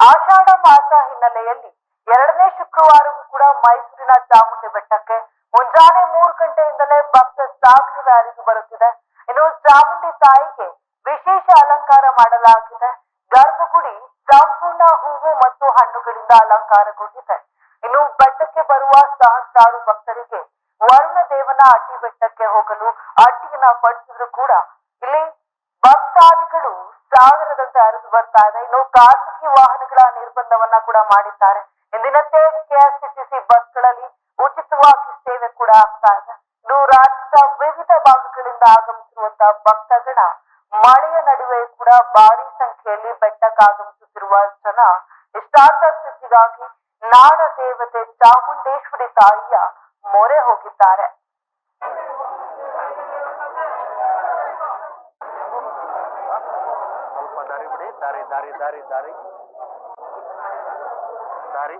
ಆಷಾಢ ಮಾಸ ಹಿನ್ನೆಲೆಯಲ್ಲಿ ಎರಡನೇ ಶುಕ್ರವಾರವೂ ಕೂಡ ಮೈಸೂರಿನ ಚಾಮುಂಡಿ ಬೆಟ್ಟಕ್ಕೆ ಮುಂಜಾನೆ ಮೂರು ಗಂಟೆಯಿಂದಲೇ ಭಕ್ತ ಸಾಗರ ಅರಿವು ಬರುತ್ತಿದೆ. ಇನ್ನು ಚಾಮುಂಡಿ ತಾಯಿಗೆ ವಿಶೇಷ ಅಲಂಕಾರ ಮಾಡಲಾಗಿದೆ. ಗರ್ಭಗುಡಿ, ಸಂಪೂರ್ಣ ಹೂವು ಮತ್ತು ಹಣ್ಣುಗಳಿಂದ ಅಲಂಕಾರಗೊಂಡಿದೆ. ಇನ್ನು ಬೆಟ್ಟಕ್ಕೆ ಬರುವ ಸಹಸ್ರಾರು ಭಕ್ತರಿಗೆ ವರುಣ ದೇವನ ಅಡ್ಡಿ ಬೆಟ್ಟಕ್ಕೆ ಹೋಗಲು ಅಡ್ಡಿಯನ್ನ ಪಡಿಸಿದ್ರು ಕೂಡ ಇಲ್ಲಿ ಭಕ್ತಾದಿಗಳು ಸಾಗರದಂತೆ ಹರಿದು ಬರ್ತಾ ಇದೆ. ಇನ್ನು ಖಾಸಗಿ ವಾಹನಗಳ ನಿರ್ಬಂಧವನ್ನ ಕೂಡ ಮಾಡಿದ್ದಾರೆ. ಎಂದಿನಂತೆ ಕೆಎಸ್ಆರ್ಟಿಸಿ ಬಸ್ಗಳಲ್ಲಿ ಉಚಿತವಾಗಿ ಸೇವೆ ಕೂಡ ಆಗ್ತಾ ಇದೆ. ಇನ್ನು ರಾಜ್ಯದ ವಿವಿಧ ಭಾಗಗಳಿಂದ ಆಗಮಿಸಿರುವಂತಹ ಭಕ್ತಗಣ ಮಳೆಯ ನಡುವೆ ಕೂಡ ಭಾರಿ ಸಂಖ್ಯೆಯಲ್ಲಿ ಬೆಟ್ಟಕ್ಕಾಗಮಿಸುತ್ತಿರುವ ಜನ ಇಷ್ಟಾರ್ಥ ಸ್ಥಿತಿಗಾಗಿ ನಾಡ ದೇವತೆ ಚಾಮುಂಡೇಶ್ವರಿ ತಾಯಿಯ ಮೊರೆ ಹೋಗಿದ್ದಾರೆ. ದಾರಿ ಬಿಡಿ ದಾರಿ ದಾರಿ ದಾರಿ ದಾರಿ ದಾರಿ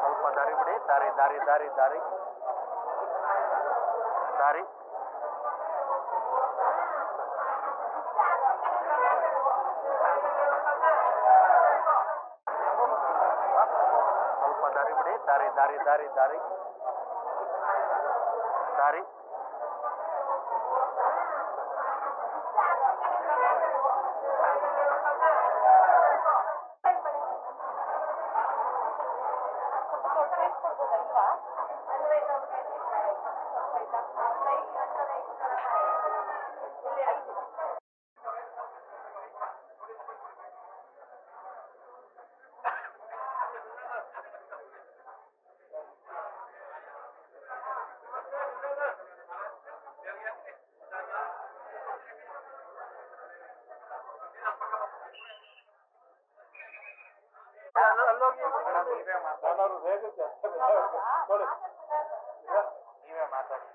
ಸ್ವಲ್ಪ ದಾರಿ ಬಿಡಿ ದಾರಿ ದಾರಿ ದಾರಿ ನೀವೇ ಮಾತಾಡಿ.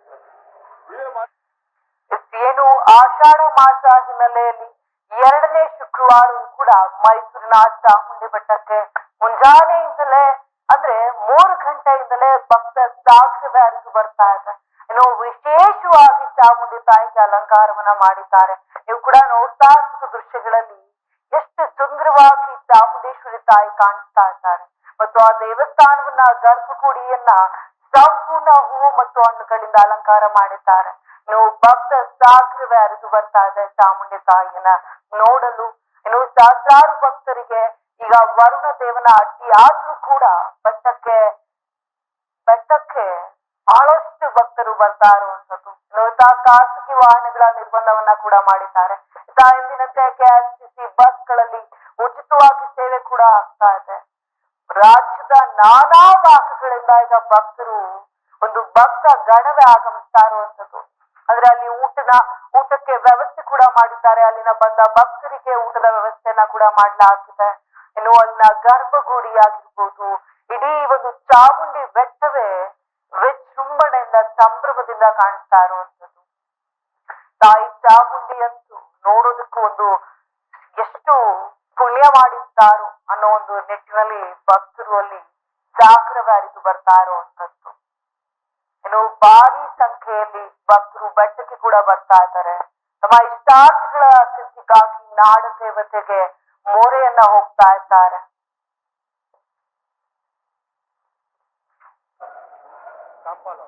ಏನು ಆಷಾಢ ಮಾಸ ಹಿನ್ನೆಲೆಯಲ್ಲಿ ಎರಡನೇ ಶುಕ್ರವಾರ ಕೂಡ ಮೈಸೂರಿನ ಚಾಮುಂಡಿ ಬೆಟ್ಟಕ್ಕೆ ಮುಂಜಾನೆಯಿಂದಲೇ ಅಂದ್ರೆ ಮೂರು ಗಂಟೆಯಿಂದಲೇ ಭಕ್ತ ಸಾಗರದ ಹರಿದು ಬರ್ತಾ ಇದೆ. ಇನ್ನು ವಿಶೇಷವಾಗಿ ಚಾಮುಂಡಿ ತಾಯಿಗೆ ಅಲಂಕಾರವನ್ನ ಮಾಡಿದ್ದಾರೆ. ನೀವು ಕೂಡ ನೋಡ್ತಾ ಇರುವ ದೃಶ್ಯಗಳಲ್ಲಿ. ಎಷ್ಟು ಸುಂದರವಾಗಿ ಚಾಮುಂಡೇಶ್ವರಿ ತಾಯಿ ಕಾಣಿಸ್ತಾ ಗರ್ಭಗುಡಿಯನ್ನ ಸಂಪೂರ್ಣ ಹೂವು ಮತ್ತು ಹಣ್ಣುಗಳಿಂದ ಅಲಂಕಾರ ಮಾಡಿದ್ದಾರೆ. ನೀವು ಭಕ್ತ ಸಾಗರವೇ ಅರಿದು ಬರ್ತಾ ಇದೆ ಚಾಮುಂಡಿ ತಾಯಿಯನ್ನ ನೋಡಲು ಇನ್ನು ಸಹಸ್ರಾರು ಭಕ್ತರಿಗೆ ಈಗ ವರುಣ ದೇವನ ಅಡ್ಡಿ ಆದ್ರೂ ಕೂಡ ಬೆಟ್ಟಕ್ಕೆ ಬೆಟ್ಟಕ್ಕೆ ಬಹಳಷ್ಟು ಭಕ್ತರು ಬರ್ತಾ ಇರುವಂತದ್ದು ಇನ್ನು ಖಾಸಗಿ ವಾಹನಗಳ ನಿರ್ಬಂಧವನ್ನ ಕೂಡ ಮಾಡಿದ್ದಾರೆ. ಇತ್ತ ಸಿ ಕೆಎಸ್ಟಿಸಿ ಬಸ್ಗಳಲ್ಲಿ ಉಚಿತವಾಗಿ ಸೇವೆ ಕೂಡ ಆಗ್ತಾ ಇದೆ. ರಾಜ್ಯದ ನಾನಾ ಭಾಗಗಳಿಂದ ಈಗ ಭಕ್ತರು ಒಂದು ಭಕ್ತ ಗಣವೇ ಆಗಮಿಸ್ತಾ ಇರುವಂತದ್ದು ಅಂದ್ರೆ ಅಲ್ಲಿ ಊಟದ ಊಟಕ್ಕೆ ವ್ಯವಸ್ಥೆ ಕೂಡ ಮಾಡಿದ್ದಾರೆ. ಅಲ್ಲಿನ ಬಂದ ಭಕ್ತರಿಗೆ ಊಟದ ವ್ಯವಸ್ಥೆಯನ್ನ ಕೂಡ ಮಾಡಲಾಗಿದೆ. ಇನ್ನು ಅಲ್ಲಿನ ಗರ್ಭಗುಡಿ ಆಗಿರ್ಬೋದು ಇಡೀ ಒಂದು ಚಾಮುಂಡಿ ಬೆಟ್ಟವೇ ವಿಜೃಂಭಣೆಯಿಂದ ಸಂಭ್ರಮದಿಂದ ಕಾಣಿಸ್ತಾ ಇರುವಂತದ್ದು ತಾಯಿ ಚಾಮುಂಡಿ ಅಂತೂ ನೋಡೋದಕ್ಕೂ ಒಂದು ಎಷ್ಟು ಪುಣ್ಯ ಅನ್ನೋ ಒಂದು ನಿಟ್ಟಿನಲ್ಲಿ ಭಕ್ತರು ಅಲ್ಲಿ ಜಾಗೃತ ಬರ್ತಾ ಇರುವಂತದ್ದು ಇನ್ನು ಭಾರಿ ಸಂಖ್ಯೆಯಲ್ಲಿ ಭಕ್ತರು ಬೆಟ್ಟಕ್ಕೆ ಕೂಡ ಬರ್ತಾ ಇದ್ದಾರೆ. ತಮ್ಮ ಇಷ್ಟಾರ್ಥಗಳ ಸಿದ್ಧಿಗಾಗಿ ನಾಡ ದೇವತೆಗೆ ಮೋರೆಯನ್ನ ಹೋಗ್ತಾ ಇದ್ದಾರೆ. ಕಾಂಪಾಲ.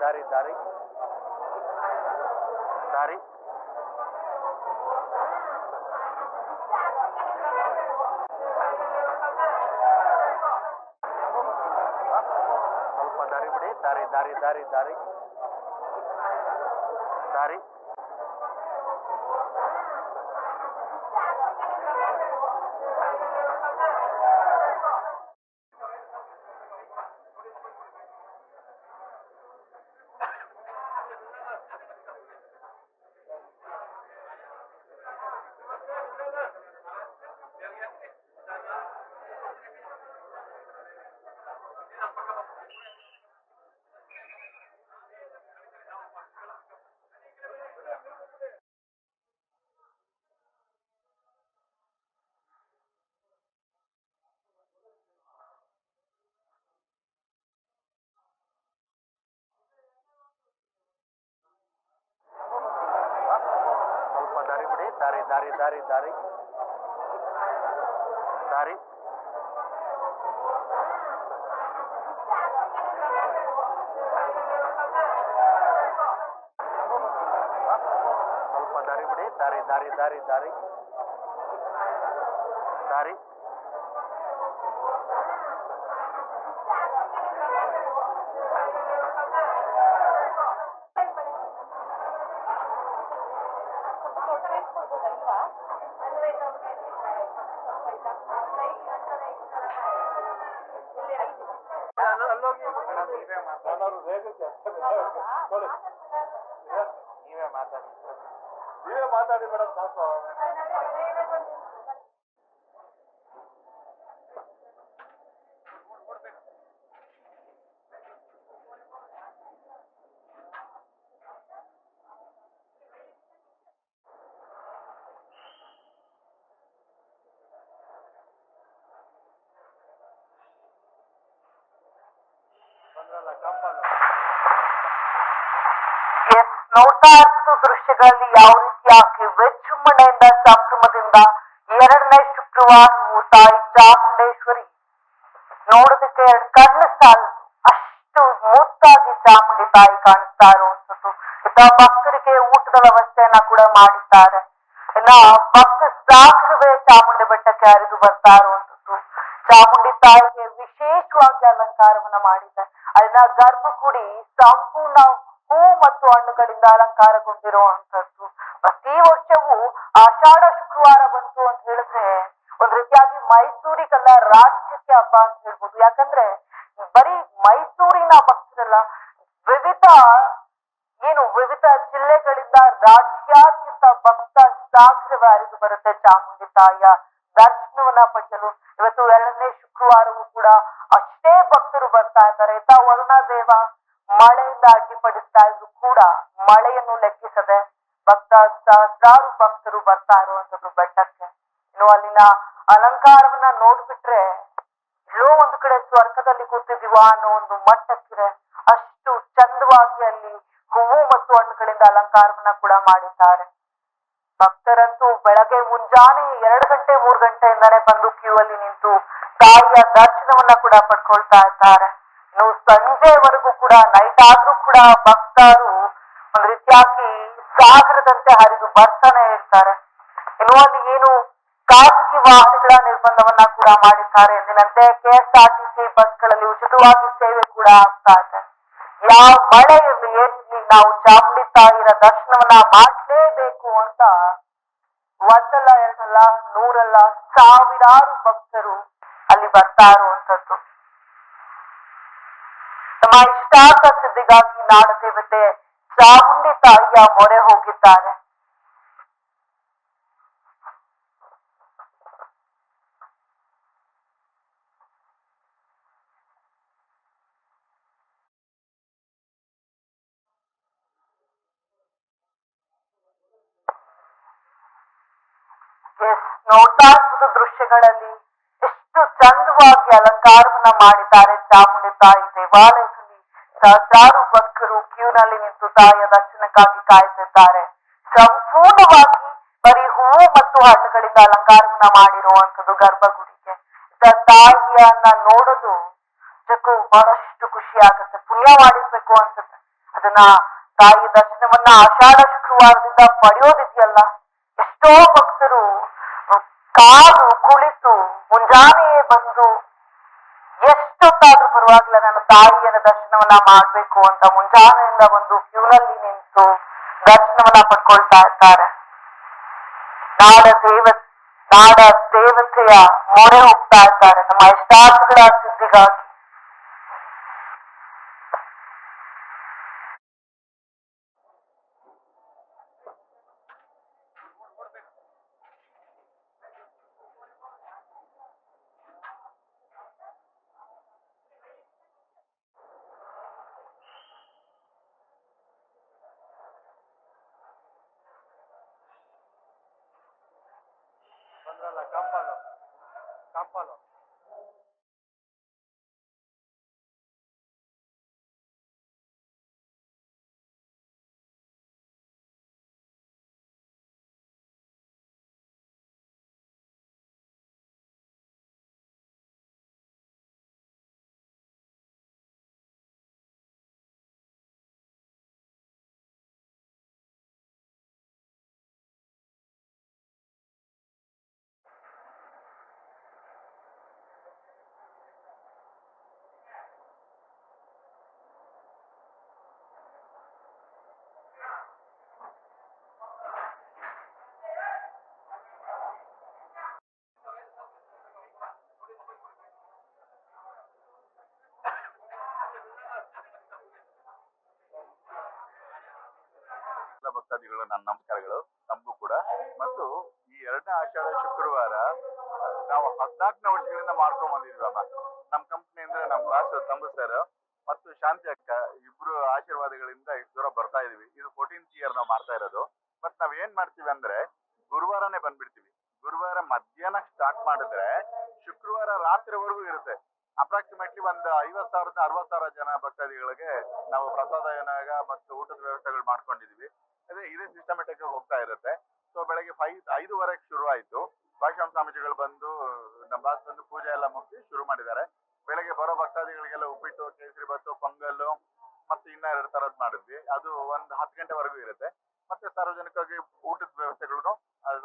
ದಾರಿ ದಾರಿ ದಾರಿ ದಾರಿ ಸ್ವಲ್ಪ ದಾರಿ ಬಿಡಿ ದಾರಿ ದಾರಿ ದಾರಿ ದಾರಿ ದಾರಿ ದಾರಿ ದಾರಿ ದಾರಿ ದಾರಿ ದಾರಿ ಸ್ವಲ್ಪ ದಾರಿ ಬಿಡಿ ದಾರಿ ದಾರಿ ದಾರಿ ದಾರಿ ದಾರಿ ನೀವೇ ಮಾತಾಡಿ. ನೀವೇ ಮಾತಾಡಿ ಮೇಡಮ್ ಸಾಕು ಬಂದ್ರಲ್ಲ ಕಂಪಲ್ ಎಸ್ ನೋಡ್ತಾ ಇರ್ತು ದೃಶ್ಯಗಳಲ್ಲಿ ಯಾವ ರೀತಿಯಾಗಿ ವಿಜೃಂಭಣೆಯಿಂದ ಸಂಭ್ರಮದಿಂದ ಎರಡನೇ ಶುಕ್ರವಾರ ತಾಯಿ ಚಾಮುಂಡೇಶ್ವರಿ ನೋಡೋದಕ್ಕೆ ಎರಡು ಕಣ್ಣು ಸಾಲದು. ಅಷ್ಟು ಮುತ್ತಾಗಿ ಚಾಮುಂಡಿ ತಾಯಿ ಕಾಣಿಸ್ತಾ ಇರುವಂತದ್ದು ಇತ್ತ ಭಕ್ತರಿಗೆ ಊಟದ ವ್ಯವಸ್ಥೆಯನ್ನ ಕೂಡ ಮಾಡಿದ್ದಾರೆ. ಇನ್ನ ಭಕ್ತ ಸಾಗರವೇ ಚಾಮುಂಡಿ ಬೆಟ್ಟಕ್ಕೆ ಹರಿದು ಬರ್ತಾ ಇರುವಂತದ್ದು ಚಾಮುಂಡಿ ತಾಯಿಗೆ ವಿಶೇಷವಾಗಿ ಅಲಂಕಾರವನ್ನ ಮಾಡಿದ್ದಾರೆ. ಅದನ್ನ ಗರ್ಭಗುಡಿ ಸಂಪೂರ್ಣ ಹೂ ಮತ್ತು ಹಣ್ಣುಗಳಿಂದ ಅಲಂಕಾರಗೊಂಡಿರುವಂತದ್ದು ಪ್ರತಿ ವರ್ಷವೂ ಆಷಾಢ ಶುಕ್ರವಾರ ಬಂತು ಅಂತ ಹೇಳಿದ್ರೆ ಒಂದ್ ರೀತಿಯಾಗಿ ಮೈಸೂರಿಗೆಲ್ಲ ರಾಜ್ಯಕ್ಕೆ ಹಬ್ಬ ಅಂತ ಹೇಳ್ಬೋದು. ಯಾಕಂದ್ರೆ ಬರೀ ಮೈಸೂರಿನ ಭಕ್ತರಲ್ಲ ವಿವಿಧ ಏನು ವಿವಿಧ ಜಿಲ್ಲೆಗಳಿಂದ ರಾಜ್ಯಾದ್ಯಂತ ಭಕ್ತ ಸಾಗರವೇ ಬರುತ್ತೆ ಚಾಮುಂಡಿ ತಾಯಿಯ ದರ್ಶನವನ್ನ ಪಡೆಯಲು. ಇವತ್ತು ಎರಡನೇ ಶುಕ್ರವಾರವೂ ಕೂಡ ಅಷ್ಟೇ ಭಕ್ತರು ಬರ್ತಾ ಇದ್ದಾರೆ. ಇತ್ತ ವರುಣದೇವ ಮಳೆಯಿಂದ ಸಹಸ್ರಾರು ಭಕ್ತರು ಬರ್ತಾ ಇರುವಂತದ್ದು ಬೆಟ್ಟಕ್ಕೆ? ಇನ್ನು ಅಲ್ಲಿನ ಅಲಂಕಾರವನ್ನ ನೋಡ್ಬಿಟ್ರೆ ಎಲ್ಲೋ ಒಂದು ಕಡೆ ಸ್ವರ್ಗದಲ್ಲಿ ಕೂತಿದೀವ ಅನ್ನೋ ಒಂದು ಮಟ್ಟಕ್ಕಿದೆ. ಅಷ್ಟು ಚಂದವಾಗಿ ಅಲ್ಲಿ ಹೂವು ಮತ್ತು ಹಣ್ಣುಗಳಿಂದ ಅಲಂಕಾರವನ್ನ ಕೂಡ ಮಾಡಿದ್ದಾರೆ. ಭಕ್ತರಂತೂ ಬೆಳಗ್ಗೆ ಮುಂಜಾನೆ ಎರಡು ಗಂಟೆ, ಮೂರು ಗಂಟೆಯಿಂದಾನೆ ಬಂದು ಕ್ಯೂ ಅಲ್ಲಿ ನಿಂತು ತಾಯಿಯ ದರ್ಶನವನ್ನ ಕೂಡ ಪಡ್ಕೊಳ್ತಾ ಇದ್ದಾರೆ. ಇನ್ನು ಸಂಜೆವರೆಗೂ ಕೂಡ ನೈಟ್ ಆದ್ರೂ ಕೂಡ ಭಕ್ತರು ಒಂದ್ ರೀತಿಯಾಗಿ ಸಾಗರದಂತೆ ಹರಿದು ಬರ್ತಾನೆ ಇರ್ತಾರೆ ಇನ್ನು ಅಲ್ಲಿ ಏನು ಖಾಸಗಿ ವಾಹನಗಳ ನಿರ್ಬಂಧವನ್ನ ಕೂಡ ಮಾಡಿದ್ದಾರೆ ಎಂದಿನಂತೆ ಕೆಎಸ್ಆರ್ಟಿಸಿ ಬಸ್ಗಳಲ್ಲಿ ಉಚಿತವಾಗಿ ಸೇವೆ ಕೂಡ ಆಗ್ತಾ ಇದೆ. ಯಾವ ಮಳೆ ಇರಲಿ, ಏನಿರ್ಲಿ, ನಾವು ಚಾಮುಂಡಿ ತಾಯಿಯ ದರ್ಶನವನ್ನ ಮಾಡಲೇಬೇಕು ಅಂತ ಒಂದಲ್ಲ, ಎರಡಲ್ಲ, ನೂರಲ್ಲ, ಸಾವಿರಾರು ಭಕ್ತರು ಅಲ್ಲಿ ಬರ್ತಾ ಇರುವಂತದ್ದು ನಮ್ಮ ಇಷ್ಟಾರ್ಥ ಸಿದ್ಧಿಗಾಗಿ ನಾಡ ದೇವತೆ ಚಾಮುಂಡಿ ತಾಯಿಯ ಮೊರೆ ಹೋಗಿದ್ದಾರೆ. ಎಸ್ ನೋಡ್ತಾ ದೃಶ್ಯಗಳಲ್ಲಿ. ಎಷ್ಟು ಚಂದವಾಗಿ ಅಲಂಕಾರವನ್ನ ಮಾಡಿದ್ದಾರೆ ಚಾಮುಂಡಿ ತಾಯಿ ದೇವಾಲಯದಲ್ಲಿ. ಸಹಸ್ರಾರು ಭಕ್ತರು ಕ್ಯೂನಲ್ಲಿ ನಿಂತು ತಾಯಿಯ ದರ್ಶನಕ್ಕಾಗಿ ಕಾಯುತ್ತಿದ್ದಾರೆ. ಸಂಪೂರ್ಣವಾಗಿ ಬರೀ ಹೂವು ಮತ್ತು ಹಣ್ಣುಗಳಿಂದ ಅಲಂಕಾರವನ್ನ ಮಾಡಿರುವಂತದ್ದು ಗರ್ಭಗುಡಿಗೆ. ತಾಯಿಯನ್ನ ನೋಡಲು ನಿಜಕ್ಕೂ ಬಹಳಷ್ಟು ಖುಷಿ ಆಗುತ್ತೆ. ಪುಣ್ಯ ಮಾಡಿರ್ಬೇಕು ಅನ್ಸುತ್ತೆ. ಅದನ್ನ ತಾಯಿ ದರ್ಶನವನ್ನ ಆಷಾಢ ಶುಕ್ರವಾರದಿಂದ ಪಡೆಯೋದಿದೆಯಲ್ಲ ಎಷ್ಟೋ ಭಕ್ತರು ಅಹ್, ಕಾದು ಕುಳಿತು ಮುಂಜಾನೆಯೇ ಬಂದು ಎಷ್ಟೊತ್ತಾದ್ರೂ ನನ್ನ ನಾನು ತಾಯಿಯನ ದರ್ಶನವನ್ನ ಮಾಡ್ಬೇಕು ಅಂತ ಮುಂಜಾನೆಯಿಂದ ಒಂದು ಕ್ಯೂನಲ್ಲಿ ನಿಂತು ದರ್ಶನವನ್ನ ಪಡ್ಕೊಳ್ತಾ ಇರ್ತಾರೆ. ನಾಡ ದೇವ, ನಾಡ ದೇವತೆಯ ಮೊರೆ ಹೋಗ್ತಾ ಇರ್ತಾರೆ. ನಮ್ಮ ಇಷ್ಟಾರ್ಥಗಳ ಸಿದ್ಧಿಗಾಗಿ. ಭಕ್ತಾದಿಗಳು ನನ್ನ ನಮಸ್ಕಾರಗಳು, ತಮಗೂ ಕೂಡ. ಮತ್ತು ಈ ಎರಡನೇ ಆಷಾಢ ಶುಕ್ರವಾರ ನಾವು ಹದ್ನಾಲ್ಕನೇ ವರ್ಷಗಳಿಂದ ಮಾಡ್ಕೊಂಡ್ ಬಂದಿದ್ವಲ್ಲ ನಮ್ಮ ಕಂಪ್ನಿ ಅಂದ್ರೆ ನಮ್ಮ ಬಾಸ್ ತಂಬು ಸರ್ ಮತ್ತು ಶಾಂತಿ ಅಕ್ಕ, ಇಬ್ರು ಆಶೀರ್ವಾದಗಳಿಂದ ಇಷ್ಟು ದೂರ ಬರ್ತಾ ಇದೀವಿ. ಇದು ಫೋರ್ಟೀನ್ತ್ ಇಯರ್ ನಾವು ಮಾಡ್ತಾ ಇರೋದು. ಮತ್ ನಾವ್ ಏನ್ ಮಾಡ್ತೀವಿ ಅಂದ್ರೆ ಗುರುವಾರನೇ ಬಂದ್ಬಿಡ್ತೀವಿ. ಗುರುವಾರ ಮಧ್ಯಾಹ್ನ ಸ್ಟಾರ್ಟ್ ಮಾಡಿದ್ರೆ ಶುಕ್ರವಾರ ರಾತ್ರಿವರೆಗೂ ಇರುತ್ತೆ. ಅಪ್ರಾಕ್ಸಿಮೇಟ್ಲಿ ಒಂದು ಐವತ್ ಸಾವಿರದ ಅರವತ್ ಸಾವಿರ ಜನ ಭಕ್ತಾದಿಗಳಿಗೆ ನಾವು ಪ್ರಸಾದ ಏನಾಗ ಮತ್ತು ಊಟದ ವ್ಯವಸ್ಥೆಗಳು ಮಾಡ್ಕೊಂಡಿದೀವಿ. ಅದೇ ಇದೇ ಸಿಸ್ಟಮೆಟಿಕ್ ಆಗಿ ಹೋಗ್ತಾ ಇರುತ್ತೆ. ಸೊ ಬೆಳಗ್ಗೆ ಫೈವ್ ಐದುವರೆಗೆ ಶುರು ಆಯ್ತು. ಭಾಷಾಂ ಸ್ವಾಮೀಜಿಗಳು ಬಂದು, ನಮ್ಮ ಬಾಸ್ ಬಂದು ಪೂಜೆ ಎಲ್ಲ ಮುಗಿಸಿ ಶುರು ಮಾಡಿದ್ದಾರೆ. ಬೆಳಗ್ಗೆ ಬರೋ ಭಕ್ತಾದಿಗಳಿಗೆಲ್ಲ ಉಪ್ಪಿಟ್ಟು, ಕೇಸರಿ ಬತ್ತು ಪೊಂಗಲ್ಲು ಮತ್ತೆ ಇನ್ನೂ ಎರಡು ತರದ್ ಮಾಡಿದ್ವಿ. ಅದು ಒಂದ್ ಹತ್ತು ಗಂಟೆವರೆಗೂ ಇರುತ್ತೆ. ಮತ್ತೆ ಸಾರ್ವಜನಿಕವಾಗಿ ಊಟದ ವ್ಯವಸ್ಥೆಗಳನ್ನು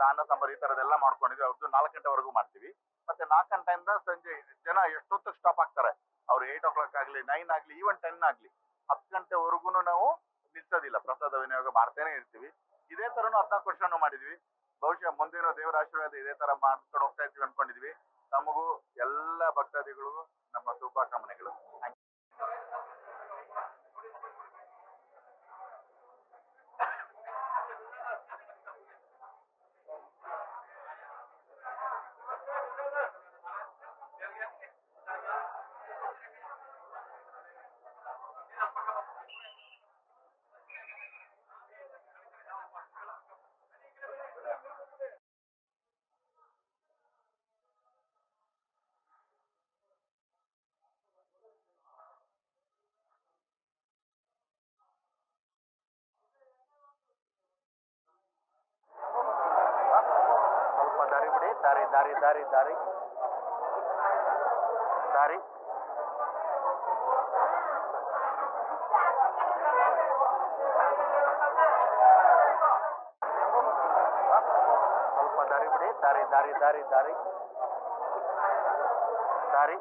ಅನ್ನ, ಸಾಂಬಾರ್ ಈ ತರದೆಲ್ಲ ಮಾಡ್ಕೊಂಡಿದ್ವಿ. ಅವ್ರದ್ದು ನಾಲ್ಕು ಗಂಟೆವರೆಗೂ ಮಾಡ್ತೀವಿ. ಮತ್ತೆ ನಾಲ್ಕು ಗಂಟೆಯಿಂದ ಸಂಜೆ ಜನ ಎಷ್ಟೊತ್ತಿಗೆ ಸ್ಟಾಪ್ ಆಗ್ತಾರೆ? ಅವ್ರು ಏಟ್ ಓ ಕ್ಲಾಕ್ ಆಗ್ಲಿ ನೈನ್ ಆಗ್ಲಿ ಈವನ್ ಟೆನ್ ಆಗ್ಲಿ. ಹತ್ತು ಗಂಟೆವರೆಗೂ ನಾವು ನಿಲ್ಸೋದಿಲ್ಲ. ಪ್ರಸಾದ ವಿನಿಯೋಗ ಮಾಡ್ತೇನೆ ಇರ್ತೀವಿ. ಇದೇ ತರನು ಹದಿನಾಲ್ಕು ವರ್ಷನೂ ಮಾಡಿದ್ವಿ. ಬಹುಶಃ ಮುಂದಿನ ದೇವರ ಆಶೀರ್ವಾದ ಇದೇ ತರ ಮಾಡ್ಕೊಂಡು ಹೋಗ್ತಾ ಇದ್ವಿ ಅನ್ಕೊಂಡಿದ್ವಿ. ನಮಗೂ ಎಲ್ಲ ಭಕ್ತಾದಿಗಳಿಗೂ ನಮ್ಮ ಶುಭಕಾಮನೆಗಳು. ದಾರಿ ಬಿಡಿ ದಾರಿ ದಾರಿ ದಾರಿ ದಾರಿ ದಾರಿ ಸ್ವಲ್ಪ ದಾರಿ ಬಿಡಿ ದಾರಿ ದಾರಿ ದಾರಿ ದಾರಿ ದಾರಿ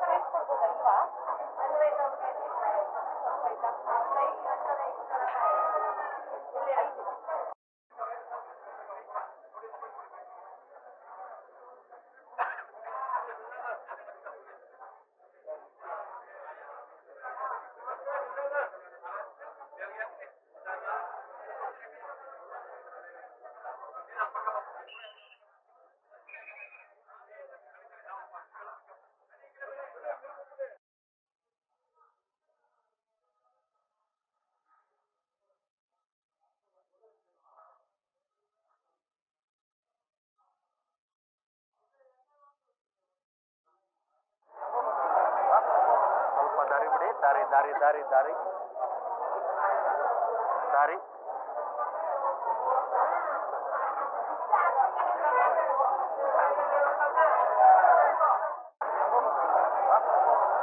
Thank you. ಬಿಡಿ ದಾರಿ ದಾರಿ ದಾರಿ ದಾರಿ ದಾರಿ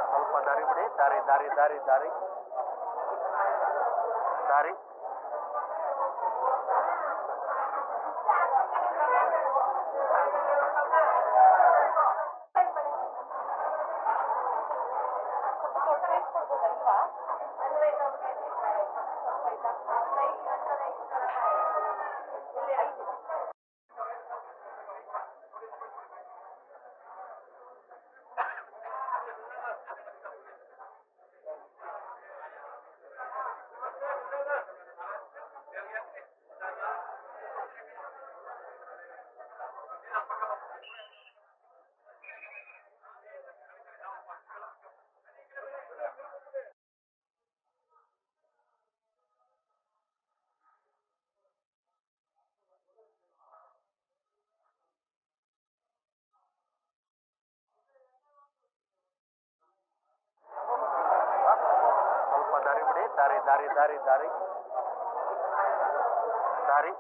ಸ್ವಲ್ಪ ದಾರಿ ಬಿಡಿ ದಾರಿ ದಾರಿ ದಾರಿ ದಾರಿ ದಾರಿ ದಾರಿ ದಾರಿ ದಾರಿ ದಾರಿ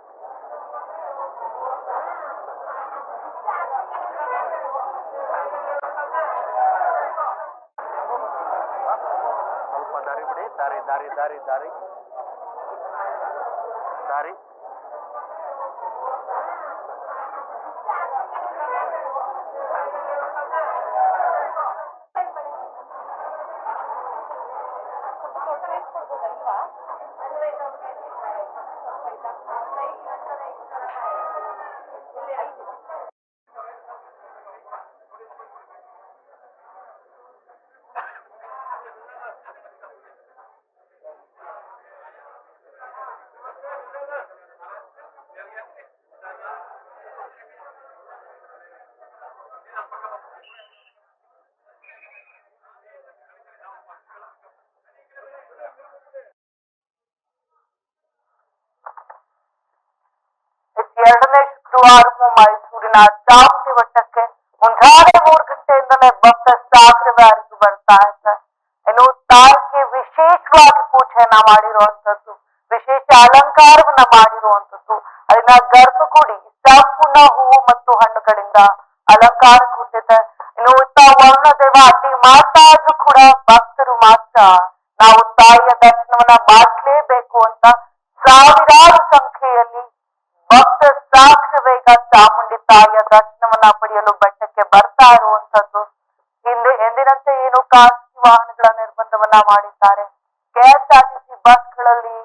ದಾರಿ ಸ್ವಲ್ಪ ದಾರಿ ಬಿಡಿ ದಾರಿ ದಾರಿ ದಾರಿ ದಾರಿ ದಾರಿ ಎರಡನೇ ಶುಕ್ರವಾರವೂ ಮೈಸೂರಿನ ಚಾಮುಂಡಿ ಬೆಟ್ಟಕ್ಕೆ ಮುಂಜಾನೆ ಮೂರು ಗಂಟೆಯಿಂದಲೇ ಭಕ್ತ ಸಾಗರವೇ ಹರಿದು ಬರ್ತಾ ಇದ್ದಾರೆ. ಇನ್ನು ತಾಯಿಗೆ ವಿಶೇಷವಾಗಿ ಪೂಜೆಯನ್ನ ಮಾಡಿರುವಂತದ್ದು, ವಿಶೇಷ ಅಲಂಕಾರವನ್ನ ಮಾಡಿರುವಂತದ್ದು ಅದನ್ನ ಗರ್ಭಗುಡಿ, ಸಂಪೂರ್ಣ ಹೂವು ಮತ್ತು ಹಣ್ಣುಗಳಿಂದ ಅಲಂಕಾರಗೊಂಡಿದೆ ಇನ್ನು ವರ್ಣ ವರ್ಣದೇವ ಅಡ್ಡಿ ಮಾಡ್ತಾ ಇದ್ರು ಕೂಡ ಭಕ್ತರು ಮಾತ್ರ ನಾವು ತಾಯಿಯ ದರ್ಶನವನ್ನ ಮಾಡಲೇಬೇಕು ಅಂತ ಸಾವಿರಾರು ಸಂಖ್ಯೆಯಲ್ಲಿ ಭಕ್ತ ವೇಗ ಚಾಮುಂಡಿ ತಾಯಿಯ ದರ್ಶನವನ್ನ ಪಡೆಯಲು ಬೆಟ್ಟಕ್ಕೆ ಬರ್ತಾ ಇರುವಂತದ್ದು. ಹಿಂದೆ ಎಂದಿನಂತೆ ಏನು ಖಾಸಗಿ ವಾಹನಗಳ ನಿರ್ಬಂಧವನ್ನ ಮಾಡಿದ್ದಾರೆ. ಕೆಎಸ್ಆರ್ಟಿಸಿ ಬಸ್ಗಳಲ್ಲಿ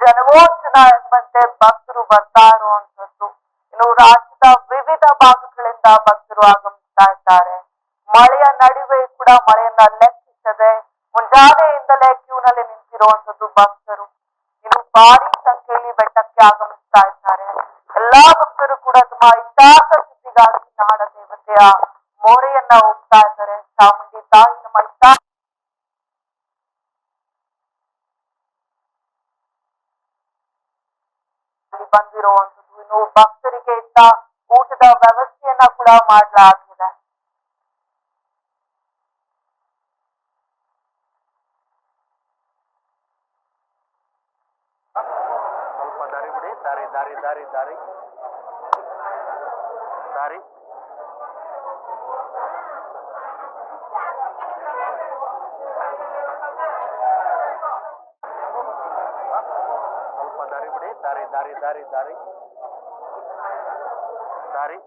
ಜನವೋ ಜನ ಎಂಬಂತೆ ಭಕ್ತರು ಬರ್ತಾ ಇರುವಂತದ್ದು. ಇನ್ನು ರಾಜ್ಯದ ವಿವಿಧ ಭಾಗಗಳಿಂದ ಭಕ್ತರು ಆಗಮಿಸ್ತಾ ಇದ್ದಾರೆ. ಮಳೆಯ ನಡುವೆ ಕೂಡ ಮಳೆಯನ್ನ ಲೆಕ್ಕಿಸದೆ ಮೋರೆಯನ್ನ ಹೋಗ್ತಾ ಇದ್ದಾರೆ ಚಾಮುಂಡಿ ತಾಯಿ ನಮ್ಮ ಇಷ್ಟ ಅಲ್ಲಿ ಬಂದಿರುವಂತದ್ದು ಇನ್ನು ಭಕ್ತರಿಗೆ ಇತ್ತ ಊಟದ ವ್ಯವಸ್ಥೆಯನ್ನ ಕೂಡ ಮಾಡಲಾಗಿದೆ ಸ್ವಲ್ಪ ದಾರಿ ಬಿಡಿ ದಾರಿ ದಾರಿ ದಾರಿ ದಾರಿ ದಾರಿ ಸ್ವಲ್ಪ ದಾರಿ ಬಿಡಿ. ದಾರಿ ದಾರಿ ದಾರಿ ದಾರಿ. ದಾರಿ.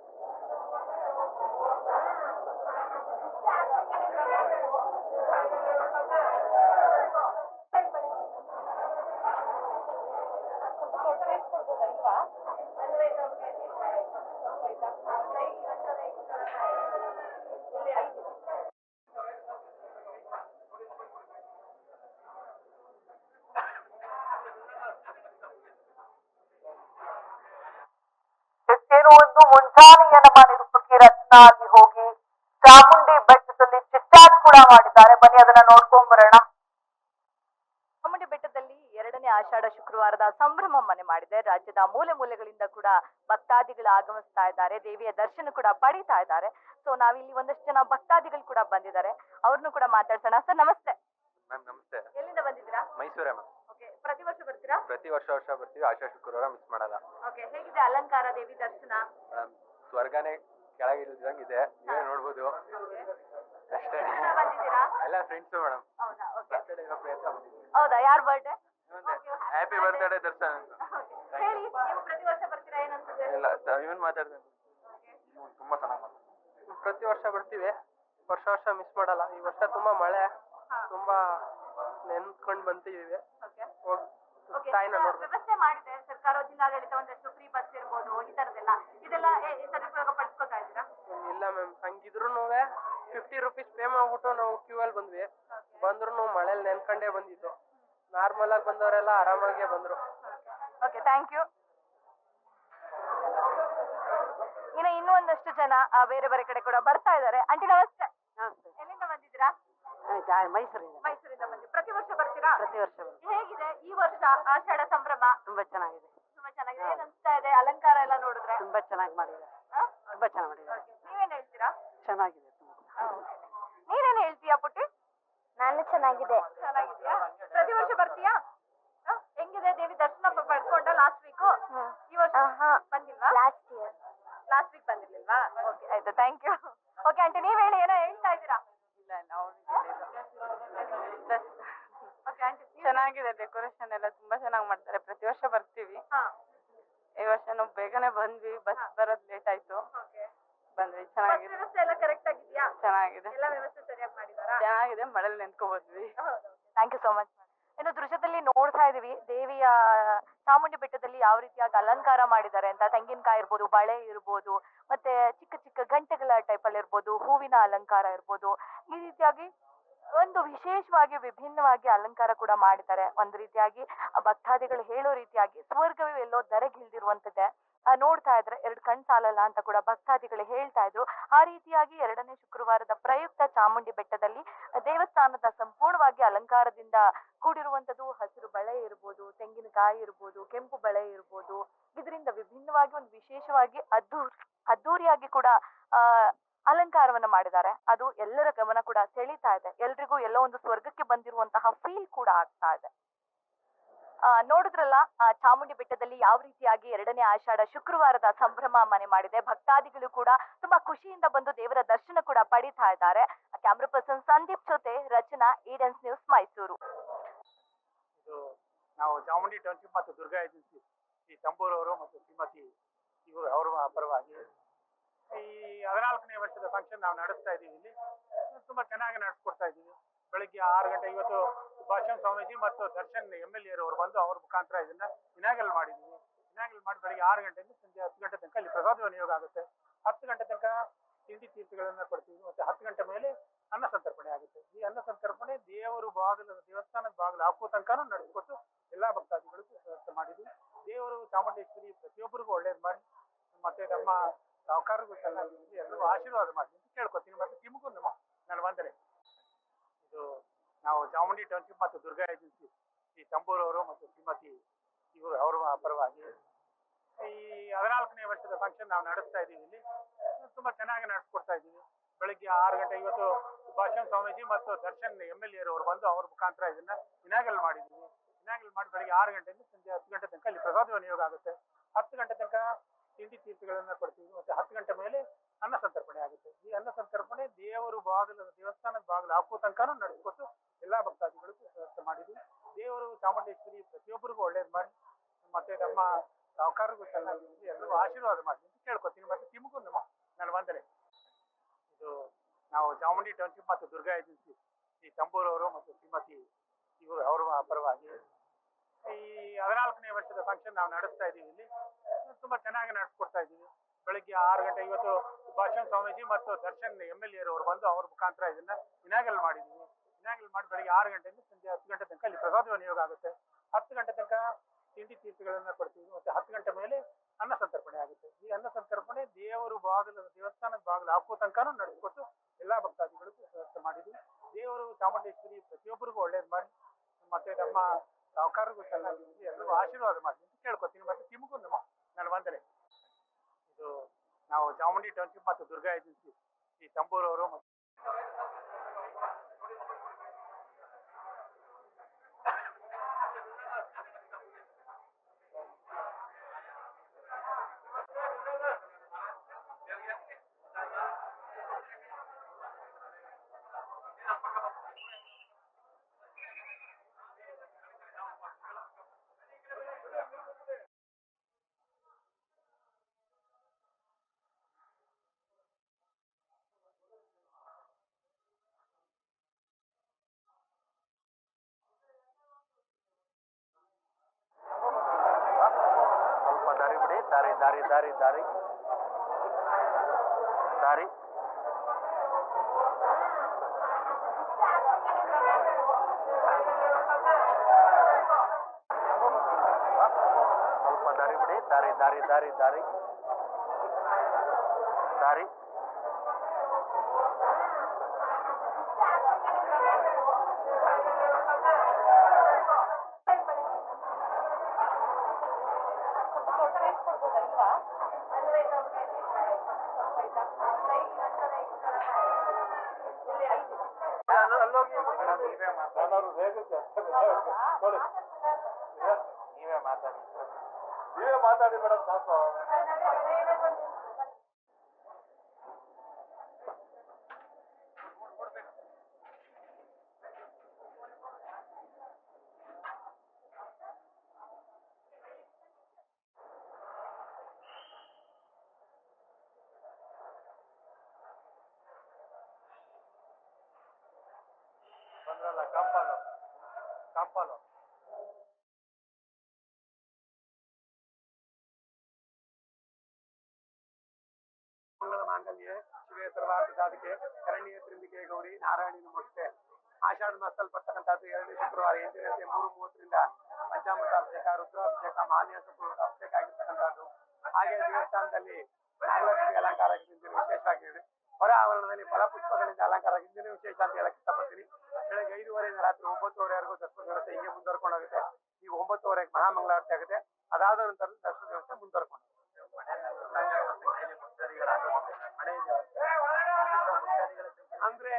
ಎಷ್ಟೇನೋ ಒಂದು ಮುಂಜಾನೆಯ ನಮ್ಮ ನಿರೂಪಕಿ ರತ್ನ ಅಲ್ಲಿ ಹೋಗಿ ಚಾಮುಂಡಿ ಬೆಟ್ಟದಲ್ಲಿ ಚಿಟ್ಟಾಟ್ ಕೂಡ ಮಾಡಿದ್ದಾರೆ. ಬನ್ನಿ ಅದನ್ನ ನೋಡ್ಕೊಂಡ್ ಬರೋಣ. ಚಾಮುಂಡಿ ಬೆಟ್ಟದಲ್ಲಿ ಎರಡನೇ ಆಷಾಢ ಶುಕ್ರವಾರದ ಸಂಭ್ರಮ ಮನೆ ಮಾಡಿದೆ. ರಾಜ್ಯದ ಮೂಲೆ ಮೂಲೆಗಳಿಂದ ಕೂಡ ಭಕ್ತಾದಿಗಳು ಆಗಮಿಸ್ತಾ ಇದ್ದಾರೆ. ದೇವಿಯ ದರ್ಶನ ಕೂಡ ಪಡೀತಾ ಇದ್ದಾರೆ. ಸೊ ನಾವಿಲ್ಲಿ ಒಂದಷ್ಟು ಜನ ಭಕ್ತಾದಿಗಳು ಕೂಡ ಬಂದಿದ್ದಾರೆ. ಅವ್ರನ್ನು ಕೂಡ ಮಾತಾಡ್ಸೋಣ. ಸರ್ ನಮಸ್ತೆ. ಮ್ಯಾಮ್ ನಮಸ್ತೆ. ಎಲ್ಲಿಂದ ಬಂದಿದ್ದೀರಾ? ಮೈಸೂರೇ ಮ್ಯಾಮ್. ಓಕೆ ಪ್ರತಿ ವರ್ಷ ಬರ್ತೀರಾ? ಪ್ರತಿ ವರ್ಷ ವರ್ಷ ಬರ್ತೀವಿ. ಆಶಾ ಶುಕ್ರವಾರ ಮಿಸ್ ಮಾಡಲ್ಲ. ಓಕೆ ಹೇಗಿದೆ ಅಲಂಕಾರ ದೇವಿ ದರ್ಶನ? ಮೇಡಮ್ ಸ್ವರ್ಗನೇ ಇದೆ ನೀವೇ ನೋಡ್ಬೋದು. ಅಷ್ಟೇ. ಬಂದಿದ್ದೀರಾ? ಎಲ್ಲ ಫ್ರೆಂಡ್ಸು ಮೇಡಮ್ ಹೌದಾ? ಓಕೆ ಬರ್ತಡೇ ಪ್ರಯತ್ನ ಬಂದಿದ್ದೀವಿ ಹೌದಾ? ಯಾರ್ ಬರ್ಡೇ ಹ್ಯಾಪಿ ಬರ್ತ್ಡೇ ದರ್ಶನ್ ಹೇಳಿ ನೀವು ಪ್ರತಿ ವರ್ಷ ಬರ್ತೀರಾ ಏನನ್ಸುತ್ತೆ ಇಲ್ಲ ಇವನ್ ಮಾತಾಡ್ತೀನಿ ತುಂಬಾ ಚೆನ್ನಾಗಿ ಪ್ರತಿ ವರ್ಷ ಬರ್ತೀವಿ. ವರ್ಷ ವರ್ಷ ಮಿಸ್ ಮಾಡಲ್ಲ. ಈ ವರ್ಷ ತುಂಬಾ ಮಳೆ. ತುಂಬಾ ನೆನ್ಸ್ಕೊಂಡ್ ಬಂತಿದೀವಿ. ಓಕೆ ತಾಯಿನ ನೋಡ್ಬೇಕು. ವ್ಯವಸ್ಥೆ ಮಾಡಿದೆ ಸರ್ಕಾರ ಜಿಲ್ಲಾಡಳಿತ ಒಂದಷ್ಟು ಫ್ರೀ ಬಸ್ ಇರ್ಬೋದು ಈ ತರದೆಲ್ಲ ಇದೆಲ್ಲ ಏ- ಈ ಸದುಪಯೋಗ ಪಡಿಸ್ಕೊತಾ ಇದ್ದೀರಾ ಇಲ್ಲ ಮ್ಯಾಮ್ ಹಂಗಿದ್ರು ಫಿಫ್ಟಿ ರುಪೀಸ್ ಪೇ ಮಾಡ್ಬಿಟ್ಟು ನಾವು ಕ್ಯೂ ಅಲ್ಲಿ ಬಂದ್ವಿ. ಬಂದ್ರು ಮಳೇಲಿ ನೆನ್ಕೊಂಡೇ ಬಂದಿದ್ದು. ನಾರ್ಮಲ್ ಆಗಿ ಬಂದವರೆಲ್ಲ ಆರಾಮಾಗಿ ಬಂದ್ರು. ಓಕೆ ಥ್ಯಾಂಕ್ ಯು ಇನ್ನು ಇನ್ನೂ ಒಂದಷ್ಟು ಜನ ಆ, ಬೇರೆ ಬೇರೆ ಕಡೆ ಕೂಡ ಬರ್ತಾ ಇದ್ದಾರೆ. ಆಂಟಿ ನಮಸ್ತೆ. ಎಲ್ಲಿಂದ ಬಂದಿದ್ದೀರಾ? ಮೈಸೂರಿಂದ. ಮೈಸೂರಿಂದ ಬಂದಿ ಪ್ರತಿ ವರ್ಷ ಬರ್ತೀರಾ? ಪ್ರತಿ ವರ್ಷ ಬರುತ್ತೆ. ಹೇಗಿದೆ ಈ ವರ್ಷ ಆಷಾಢ ಸಂಭ್ರಮ? ತುಂಬಾ ಚೆನ್ನಾಗಿದೆ. ತುಂಬಾ ಚೆನ್ನಾಗಿದೆ. ಏನ್ ಅನ್ಸ್ತಾ ಇದೆ? ಅಲಂಕಾರ ಎಲ್ಲ ನೋಡಿದ್ರೆ? ತುಂಬಾ ಚೆನ್ನಾಗಿ ಮಾಡಿದ್ದಾರೆ. ಆ? ತುಂಬಾ ಚೆನ್ನಾಗಿ ಮಾಡಿದ್ದಾರೆ. ನೀವೇನ್ ಹೇಳ್ತೀರಾ? ಚೆನ್ನಾಗಿದೆ. ನೀನೇನ್ ಹೇಳ್ತೀಯಾ ಪುಟ್ಟಿ? ನಾನು ಚೆನ್ನಾಗಿದೆ. ಚೆನ್ನಾಗಿದ್ಯಾ? ಪ್ರತಿ ವರ್ಷ ಬರ್ತೀಯಾ? ಹೆಂಗಿದೆ ದೇವಿ ದರ್ಶನ ಪ- ಪಡ್ಕೊಂಡ ಲಾಸ್ಟ್ ವೀಕ್ ಈ ವರ್ಷ. ಬಂದಿಲ್ವಾ? ಲಾಸ್ಟ್ ಇಯರ್ ಲಾಸ್ಟ್ ವೀಕ್ ಬಂದಿರ್ಲಿಲ್ವಾ? ಓಕೆ ಆಯ್ತು. ಥ್ಯಾಂಕ್ ಯು ಓಕೆ ಆಂಟಿ ನೀವ್ ಹೇಳಿ ಏನೋ ಹೇಳ್ತಾ ಇದ್ದೀರಾ? ಓಕೆ ಆಂಟಿ ಚೆನ್ನಾಗಿದೆ ಡೆಕೋರೇಷನ್ ಎಲ್ಲ ತುಂಬಾ ಚೆನ್ನಾಗಿ ಮಾಡ್ತಾರೆ. ಪ್ರತಿ ವರ್ಷ ಬರ್ತೀವಿ. ಹಾ. ಈ ವರ್ಷ ನಾವು ಬೇಗನೆ ಬಂದ್ವಿ ಬಸ್ ಬರೋದ್ ಲೇಟ್ ಆಯ್ತು. ಓಕೆ ಬಂದ್ವಿ. ಚೆನ್ನಾಗಿದೆ. ವ್ಯವಸ್ಥೆ ಎಲ್ಲ ಕರೆಕ್ಟ್ ಆಗಿದ್ಯಾ? ಚೆನ್ನಾಗಿದೆ. ಎಲ್ಲ ವ್ಯವಸ್ಥೆ ಸರಿಯಾಗಿ ಮಾಡಿದಾರಾ? ಚೆನ್ನಾಗಿದೆ. ಮಳೇಲಿ ನೆನ್ಕೋಬಂದ್ವಿ ಥ್ಯಾಂಕ್ ಯು ಸೋ ಮಚ್ ಇನ್ನು ದೃಶ್ಯದಲ್ಲಿ ನೋಡ್ತಾ ಇದೀವಿ ದೇವಿಯ ಚಾಮುಂಡಿ ಬೆಟ್ಟದಲ್ಲಿ ಯಾವ ರೀತಿಯಾಗಿ ಅಲಂಕಾರ ಮಾಡಿದ್ದಾರೆ ಅಂತ. ತೆಂಗಿನಕಾಯಿ ಇರ್ಬೋದು ಬಳೆ ಇರ್ಬೋದು ಮತ್ತೆ ಚಿಕ್ಕ ಚಿಕ್ಕ ಗಂಟೆಗಳ ಟೈಪ್ ಅಲ್ಲಿ ಇರ್ಬೋದು ಹೂವಿನ ಅಲಂಕಾರ ಇರ್ಬೋದು. ಈ ರೀತಿಯಾಗಿ ಒಂದು ವಿಶೇಷವಾಗಿ ವಿಭಿನ್ನವಾಗಿ ಅಲಂಕಾರ ಕೂಡ ಮಾಡಿದ್ದಾರೆ. ಒಂದು ರೀತಿಯಾಗಿ ಭಕ್ತಾದಿಗಳು ಹೇಳೋ ರೀತಿಯಾಗಿ ಸ್ವರ್ಗವೇ ಎಲ್ಲೋ ಧರೆಗಿಳಿದಿರುವಂತದ್ದೇ ಆ, ನೋಡ್ತಾ ಇದ್ರೆ ಎರಡು ಕಣ್ ಸಾಲಲ್ಲ ಅಂತ ಕೂಡ ಭಕ್ತಾದಿಗಳು ಹೇಳ್ತಾ ಇದ್ರು. ಆ ರೀತಿಯಾಗಿ ಎರಡನೇ ಶುಕ್ರವಾರದ ಪ್ರಯುಕ್ತ ಚಾಮುಂಡಿ ಬೆಟ್ಟದಲ್ಲಿ ದೇವಸ್ಥಾನದ ಸಂಪೂರ್ಣವಾಗಿ ಅಲಂಕಾರದಿಂದ ಕೂಡಿರುವಂತದ್ದು ಹಸಿರು ಬಳೆ ಇರ್ಬೋದು, ತೆಂಗಿನಕಾಯಿ ಇರ್ಬೋದು, ಕೆಂಪು ಬಳೆ ಇರ್ಬೋದು. ಇದರಿಂದ ವಿಭಿನ್ನವಾಗಿ ಒಂದು ವಿಶೇಷವಾಗಿ ಅದ್ದೂರಿ ಅದ್ದೂರಿಯಾಗಿ ಕೂಡ, ಆ, ಅಲಂಕಾರವನ್ನ ಮಾಡಿದ್ದಾರೆ. ಅದು ಎಲ್ಲರ ಗಮನ ಕೂಡ ಸೆಳೀತಾ ಇದೆ. ಎಲ್ರಿಗೂ ಎಲ್ಲೋ ಒಂದು ಸ್ವರ್ಗಕ್ಕೆ ಬಂದಿರುವಂತಹ ಫೀಲ್ ಕೂಡ ಆಗ್ತಾ ಇದೆ. ನೋಡಿದ್ರಲ್ಲ ಚಾಮುಂಡಿ ಬೆಟ್ಟದಲ್ಲಿ ಯಾವ ರೀತಿಯಾಗಿ ಎರಡನೇ ಆಷಾಢ ಶುಕ್ರವಾರದ ಸಂಭ್ರಮ ಮನೆ ಮಾಡಿದೆ. ಭಕ್ತಾದಿಗಳು ಕೂಡ ತುಂಬಾ ಖುಷಿಯಿಂದ ಬಂದು ದೇವರ ದರ್ಶನ ಕೂಡ ಪಡಿತಾ ಇದ್ದಾರೆ. ಕ್ಯಾಮ್ರಾ ಪರ್ಸನ್ ಸಂದೀಪ್ ಜೊತೆ ರಚನಾ, ಈಡನ್ಸ್ ನ್ಯೂಸ್ ಮೈಸೂರು. ನಾವು ಚಾಮುಂಡಿ ಟೌನ್ಶಿಪ್ ಮತ್ತು ದುರ್ಗಾ ಏಜೆನ್ಸಿ ಈ ತಂಬೂರವರು ಮತ್ತು ಶ್ರೀಮತಿ ಇವರು ಅವರ ಪರವಾಗಿ ಈ ಹದಿನಾಲ್ಕನೇ ವರ್ಷದ ಫಂಕ್ಷನ್ ನಾವು ನಡೆಸ್ತಾ ಇದ್ದೀವಿ ಇಲ್ಲಿ. ತುಂಬಾ ಚೆನ್ನಾಗಿ ನಡೆಸ್ಕೊಡ್ತಾ ಇದ್ದೀವಿ. ಬೆಳಿಗ್ಗೆ ಆರು ಗಂಟೆ ಇವತ್ತು ಭಾಷಣ ಸ್ವಾಮೀಜಿ ಮತ್ತು ದರ್ಶನ್ ಎಂ ಎಲ್ ಎರವರು ಬಂದು ಅವ್ರ ಮುಖಾಂತರ ಇದನ್ನ ಇನಾಗಲ್ ಮಾಡಿದ್ದೀವಿ ಇನಾಗಲ್ ಮಾಡಿ ಬೆಳಿಗ್ಗೆ ಆರು ಗಂಟೆಯಿಂದ ಸಂಜೆ ಹತ್ತು ಗಂಟೆ ತನಕ ಇಲ್ಲಿ ಪ್ರಸಾದ ವಿನಿಯೋಗ ಆಗುತ್ತೆ. ಹತ್ತು ಗಂಟೆ ತನಕ ತಿಂಡಿ ತೀರ್ಥಗಳನ್ನ ಕೊಡ್ತೀವಿ. ಮತ್ತೆ ಹತ್ತು ಗಂಟೆ ಮೇಲೆ ಅನ್ನ ಸಂತರ್ಪಣೆ ಆಗುತ್ತೆ. ಈ ಅನ್ನ ಸಂತರ್ಪಣೆ ದೇವರು ಬಾಗಿಲು, ದೇವಸ್ಥಾನದ ಬಾಗಿಲು ಹಾಕುವ ತನಕನೂ ನಡೆಸ್ಕೊಟ್ಟು ಎಲ್ಲಾ ಭಕ್ತಾದಿಗಳಿಗೂ ವ್ಯವಸ್ಥೆ ಮಾಡಿದ್ವಿ. ದೇವರು ಚಾಮುಂಡೇಶ್ವರಿ ಪ್ರತಿಯೊಬ್ಬರಿಗೂ ಒಳ್ಳೇದು ಮಾಡಿ, ಮತ್ತೆ ನಮ್ಮ ಸಾಹುಕಾರರಿಗೂ ಎಲ್ಲರಿಗೂ ಆಶೀರ್ವಾದ ಮಾಡಿ ಕೇಳ್ಕೊತೀನಿ ಮತ್ತೆ ನಿಮಗೂ ನಮ್ಮ ನಾನು ಇದು ನಾವು ಚಾಮುಂಡಿ ಟೌನ್ಶಿಪ್ ಮತ್ತು ದುರ್ಗಾ ಏಜೆನ್ಸಿ ಈ ತಂಬೂರವರು ಮತ್ತು ಶ್ರೀಮತಿ ಇವರು ಅವರ ಪರವಾಗಿ ಈ ಹದಿನಾಲ್ಕನೇ ವರ್ಷದ ಫಂಕ್ಷನ್ ನಾವು ನಡೆಸ್ತಾ ಇದ್ದೀವಿ ಇಲ್ಲಿ. ತುಂಬಾ ಚೆನ್ನಾಗಿ ನಡೆಸ್ಕೊಡ್ತಾ ಇದ್ದೀವಿ. ಬೆಳಿಗ್ಗೆ ಆರು ಗಂಟೆ ಇವತ್ತು ಭಾಷಣ ಸ್ವಾಮೀಜಿ ಮತ್ತು ದರ್ಶನ್ ಎಂ ಎಲ್ ಎರವರು ಬಂದು ಅವ್ರ ಮುಖಾಂತರ ಇದನ್ನ ಇನಾಗಲ್ ಮಾಡಿದ್ದೀವಿ. ಇನಾಗಲ್ ಮಾಡಿ ಬೆಳಿಗ್ಗೆ ಆರು ಗಂಟೆಯಿಂದ ಸಂಜೆ ಹತ್ತು ಗಂಟೆ ತನಕ ಇಲ್ಲಿ ಪ್ರಸಾದ ವಿನಿಯೋಗ ಆಗುತ್ತೆ. ಹತ್ತು ಗಂಟೆ ತನಕ ತಿಂಡಿ ತೀರ್ಥಗಳನ್ನ ಕೊಡ್ತೀವಿ. ಮತ್ತೆ ಹತ್ತು ಗಂಟೆ ಮೇಲೆ ಅನ್ನ ಸಂತರ್ಪಣೆ ಆಗುತ್ತೆ. ಈ ಅನ್ನ ಸಂತರ್ಪಣೆ ದೇವರು ಬಾಗಿಲು, ದೇವಸ್ಥಾನದ ಬಾಗಿಲು ಹಾಕುವ ತನಕನೂ ನಡೆಸ್ಕೊಟ್ಟು ಎಲ್ಲಾ ಭಕ್ತಾದಿಗಳಿಗೂ ವ್ಯವಸ್ಥೆ ಮಾಡಿದ್ವಿ ದೇವರು ಚಾಮುಂಡೇಶ್ವರಿ ಪ್ರತಿಯೊಬ್ಬರಿಗೂ ಒಳ್ಳೇದು ಮಾಡಿ, ಮತ್ತೆ ನಮ್ಮ ಸಾಹುಕಾರರಿಗೂ ಚೆನ್ನಾಗಿ ಎಲ್ಲರೂ ಆಶೀರ್ವಾದ ಮಾಡಿ ಅಂತ ಕೇಳ್ಕೊತೀನಿ ಮತ್ತೆ ನಿಮಗೂ ನಮ್ಮ ನನ್ನ ವಂದನೆ ಇದು ನಾವು ಚಾಮುಂಡಿ ಟೌನ್ಶಿಪ್ ಮತ್ತು ದುರ್ಗಾ ಏಜೆನ್ಸಿ ಈ ತಂಬೂರವರು ಮತ್ತು ಶ್ರೀಮತಿ ಇವರು ಅವರು ಪರವಾಗಿ ಈ ಹದಿನಾಲ್ಕನೇ ವರ್ಷದ ಫಂಕ್ಷನ್ ನಾವು ನಡೆಸ್ತಾ ಇದ್ದೀವಿ ಇಲ್ಲಿ. ತುಂಬಾ ಚೆನ್ನಾಗಿ ನಡೆಸ್ಕೊಡ್ತಾ ಇದ್ದೀವಿ ಬೆಳಿಗ್ಗೆ ಆರು ಗಂಟೆ ಇವತ್ತು ಭಾಷಣ ಸ್ವಾಮೀಜಿ ಮತ್ತು ದರ್ಶನ್ ಎಂ ಎಲ್ ಎರವರು ಬಂದು ಅವ್ರ ಮುಖಾಂತರ ಇದನ್ನ ಇನಾಗಲ್ ಮಾಡಿದ್ದೀವಿ ಇನಾಗಲ್ ಮಾಡಿ ಬೆಳಗ್ಗೆ ಆರು ಗಂಟೆಯಿಂದ ಸಂಜೆ ಹತ್ತು ಗಂಟೆ ತನಕ ಇಲ್ಲಿ ಪ್ರಸಾದ ವಿನಿಯೋಗ ಆಗುತ್ತೆ. ಹತ್ತು ಗಂಟೆ ತನಕ ತಿಂಡಿ ತೀರ್ಥಗಳನ್ನ ಕೊಡ್ತೀವಿ. ಮತ್ತೆ ಹತ್ತು ಗಂಟೆ ಮೇಲೆ ಅನ್ನ ಸಂತರ್ಪಣೆ ಆಗುತ್ತೆ. ಈ ಅನ್ನ ಸಂತರ್ಪಣೆ ದೇವರು ಬಾಗಿಲು, ದೇವಸ್ಥಾನದ ಬಾಗಿಲು ಹಾಕುವ ತನಕನೂ ನಡೆಸಿಕೊಟ್ಟು ಎಲ್ಲಾ ಭಕ್ತಾದಿಗಳಿಗೂ ವ್ಯವಸ್ಥೆ ಮಾಡಿದ್ವಿ. ದೇವರು ಚಾಮುಂಡೇಶ್ವರಿ ಪ್ರತಿಯೊಬ್ಬರಿಗೂ ಒಳ್ಳೇದು ಮಾಡಿ, ಮತ್ತೆ ನಮ್ಮ ಸಾಹುಕಾರರಿಗೂ ಚೆನ್ನಾಗಿ ಎಲ್ಲರಿಗೂ ಆಶೀರ್ವಾದ ಮಾಡಿ ಕೇಳ್ಕೊತೀನಿ ಮತ್ತೆ ನಿಮಗೂ ನಮ್ಮ ನಾನು ಇದು ನಾವು ಚಾಮುಂಡಿ ಟೌನ್ಶಿಪ್ ಮತ್ತು ದುರ್ಗಾ ಏಜೆನ್ಸಿ ಈ ತಂಬೂರವರು ಮತ್ತು ದಾರಿ ದಾರಿ ಸ್ವಲ್ಪ ದಾರಿ ಬಿಡಿ ದಾರಿ ದಾರಿ ದಾರಿ ನೀವೇ ಮಾತಾಡಿ. ನೀವೇ ಮಾತಾಡಿ ಮೇಡಮ್ ಸಾಕು ಬಂದ್ರಲ್ಲ ಕಾಂಪಾಲು ಕಾಂಪಾಲು ಮಂಗಳ ಮಾಂಗಲ್ಯ ಶಿವೇ ಸರ್ವಾರ್ಥ ಎರಡನೇ ತ್ರಿಂಬಿಕೆ ಗೌರಿ, ನಾರಾಯಣಿನ ಮೊಟ್ಟೆ ಆಷಾಢ ಮಾಸದಲ್ಲಿ ಬರ್ತಕ್ಕಂಥದ್ದು ಎರಡನೇ ಶುಕ್ರವಾರ ಎಂದಿನಂತೆ ಮೂರು ಮೂವತ್ತರಿಂದ ಪಂಚಾಮೃತ ಅಭಿಷೇಕ, ರುದ್ರಾಭಿಷೇಕ, ಮಾನ್ಯ ಅಭಿಷೇಕ ಆಗಿರ್ತಕ್ಕಂಥದ್ದು. ಹಾಗೆ ದೇವಸ್ಥಾನದಲ್ಲಿ ನಾಗಲಕ್ಷ್ಮಿ ಅಲಂಕಾರ ವಿಶೇಷ ವಿಶೇಷವಾಗಿದೆ ಹೊರ ಆವರಣದಲ್ಲಿ ಫಲಪುಷ್ಪಗಳಿಂದ ಅಲಂಕಾರ ಇಂದಿನ ವಿಶೇಷ ಅಂತ ಹೇಳಕ್ ಇಷ್ಟಪಡ್ತೀನಿ. ಬೆಳಗ್ಗೆ ಐದುವರೆಯಿಂದ ರಾತ್ರಿ ಒಂಬತ್ತುವರೆವರೆಗೂ ದರ್ಶನ ವ್ಯವಸ್ಥೆ ಹಿಂಗೆ ಮುಂದುವರ್ಕೊಂಡು ಹೋಗುತ್ತೆ. ಈಗ ಒಂಬತ್ತುವರೆಗೆ ಮಹಾಮಂಗಳಾರತಿ ಆಗುತ್ತೆ. ಅದಾದ ನಂತರ ದರ್ಶನ ವ್ಯವಸ್ಥೆ ಮುಂದುವರ್ಕೊಂಡು ಅಂದ್ರೆ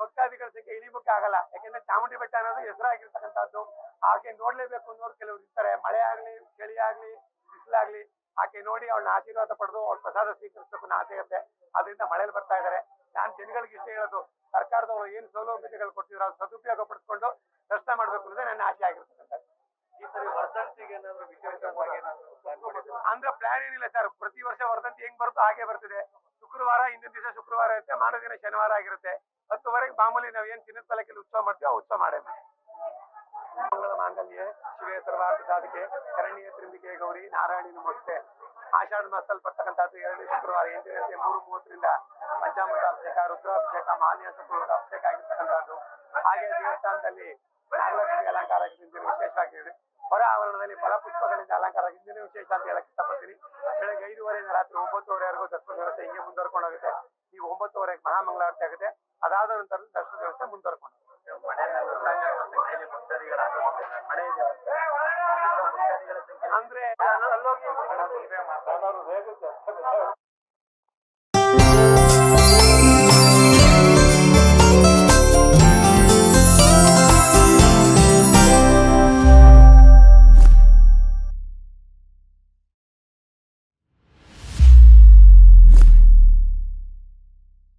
ಭಕ್ತಾದಿಗಳ ಸಂಖ್ಯೆ ಇಳಿಬೇಕು ಆಗಲ್ಲ ಯಾಕೆಂದ್ರೆ ಚಾಮುಂಡಿ ಹೆಸರಾಗಿರ್ತಕ್ಕಂಥದ್ದು ಆಕೆ ನೋಡ್ಲೇಬೇಕು ಅನ್ನೋರು ಕೆಲವರು ಇರ್ತಾರೆ. ಮಳೆ ಆಗ್ಲಿ ಚಳಿ ಆಗ್ಲಿ ಬಿಸಿಲಾಗ್ಲಿ ಆಕೆ ನೋಡಿ ಅವಳನ್ನ ಆಶೀರ್ವಾದ ಪಡೆದು ಅವಳ ಪ್ರಸಾದ ಸ್ವೀಕರಿಸಬೇಕು ಆಸೆ ಇರುತ್ತೆ. ಅದರಿಂದ ಮಳೆಯಲ್ಲಿ ಬರ್ತಾ ಇದ್ದಾರೆ ನಾನು ಜನಗಳಿಗೆ ಇಷ್ಟ ಹೇಳೋದು ಸರ್ಕಾರದವರು ಏನು ಸೌಲಭ್ಯಗಳು ಕೊಟ್ಟಿದ್ರು ಅದು ಸದುಪಯೋಗ ಪಡಿಸ್ಕೊಂಡು ದರ್ಶನ ಮಾಡ್ಬೇಕು ಅನ್ನೋದೇ ನನ್ನ ಆಸೆ ಆಗಿರ್ತಕ್ಕಂಥ ಅಂದ್ರೆ ಪ್ಲಾನ್ ಏನಿಲ್ಲ ಸರ್. ಪ್ರತಿ ವರ್ಷ ವರ್ಧಂತಿ ಹೆಂಗ್ ಬರುತ್ತೋ ಹಾಗೆ ಬರ್ತಿದೆ. ಶುಕ್ರವಾರ ಹಿಂದಿನ ದಿವಸ ಶುಕ್ರವಾರ ಇರುತ್ತೆ. ಮಾರನೇ ದಿನ ಶನಿವಾರ ಆಗಿರುತ್ತೆ. ಹತ್ತುವರೆಗೆ ಮಾಮೂಲಿ ನಾವ್ ಏನ್ ಚಿನ್ನದ ತಲಕೆಯಲ್ಲಿ ಉತ್ಸವ ಮಾಡ್ತೀವಿ ಆ ಉತ್ಸವ ಮಾಡೇ ಮಾಂಗಲ್ಯ ಶಿವೇ ಸರ್ವಾರ್ಥ ಸಾಧಕೆ ಕರಣೀಯ ತ್ರಿಂಬಿಕೆ, ಗೌರಿ ನಾರಾಯಣಿ ನಮಸ್ತೆ ಆಷಾಢ ಮಾಸದಲ್ಲಿ ಬರ್ತಕ್ಕಂಥದ್ದು ಎರಡನೇ ಶುಕ್ರವಾರ ಎಂದಿನಂತೆ ಮೂರು ಮೂವತ್ತರಿಂದ ಪಂಚಾಮೃತ ಅಭಿಷೇಕ ರುದ್ರಾಭಿಷೇಕ, ಮಾನ್ಯ ಅಭಿಷೇಕ ಆಗಿರ್ತಕ್ಕಂಥದ್ದು. ಹಾಗೆ ದೇವಸ್ಥಾನದಲ್ಲಿ ನಾಗಲಕ್ಷ್ಮಿ ಅಲಂಕಾರ ವಿಶೇಷ ವಿಶೇಷವಾಗಿದೆ ಹೊರ ಆವರಣದಲ್ಲಿ ಫಲಪುಷ್ಪಗಳಿಂದ ಅಲಂಕಾರ ಇಂದಿನ ವಿಶೇಷ ಅಂತ ಹೇಳಕ್ ಇಷ್ಟಪಡ್ತೀನಿ. ಬೆಳಗ್ಗೆ ಐದುವರೆಯಿಂದ ರಾತ್ರಿ ಒಂಬತ್ತುವರೆವರೆಗೂ ದರ್ಶನ ವ್ಯವಸ್ಥೆ ಹಿಂಗೆ ಮುಂದುವರ್ಕೊಂಡು ಹೋಗುತ್ತೆ. ಈಗ ಒಂಬತ್ತುವರೆಗೆ ಮಹಾಮಂಗಳಾರತಿ ಆಗುತ್ತೆ. ಅದಾದ ನಂತರ ದರ್ಶನ ವ್ಯವಸ್ಥೆ ಮುಂದುವರ್ಕೊಂಡು ಅಂದ್ರೆ